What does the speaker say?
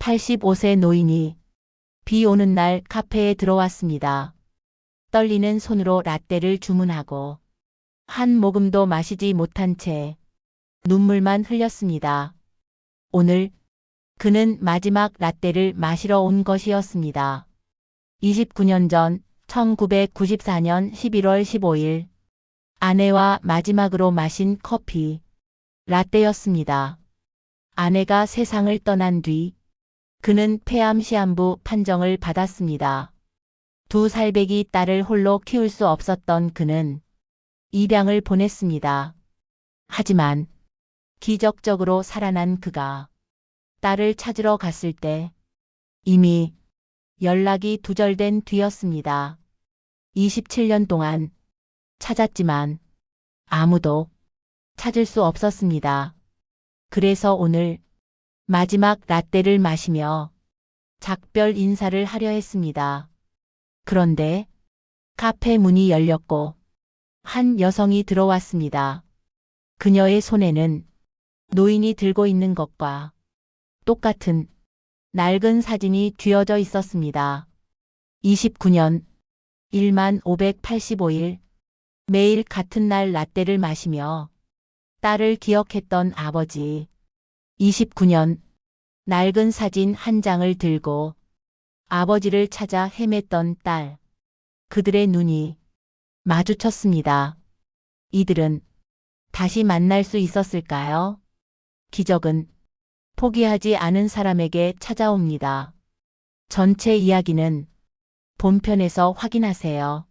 85세 노인이 비 오는 날 카페에 들어왔습니다. 떨리는 손으로 라떼를 주문하고 한 모금도 마시지 못한 채 눈물만 흘렸습니다. 오늘 그는 마지막 라떼를 마시러 온 것이었습니다. 29년 전 1994년 11월 15일 아내와 마지막으로 마신 커피 라떼였습니다. 아내가 세상을 떠난 뒤 그는 폐암 시한부 판정을 받았습니다. 두 살배기 딸을 홀로 키울 수 없었던 그는 입양을 보냈습니다. 하지만 기적적으로 살아난 그가 딸을 찾으러 갔을 때 이미 연락이 두절된 뒤였습니다. 27년 동안 찾았지만 아무도 찾을 수 없었습니다. 그래서 오늘 마지막 라떼를 마시며 작별 인사를 하려 했습니다. 그런데 카페 문이 열렸고 한 여성이 들어왔습니다. 그녀의 손에는 노인이 들고 있는 것과 똑같은 낡은 사진이 쥐어져 있었습니다. 29년 1만 585일 매일 같은 날 라떼를 마시며 딸을 기억했던 아버지. 29년 낡은 사진 한 장을 들고 아버지를 찾아 헤맸던 딸. 그들의 눈이 마주쳤습니다. 이들은 다시 만날 수 있었을까요? 기적은 포기하지 않은 사람에게 찾아옵니다. 전체 이야기는 본편에서 확인하세요.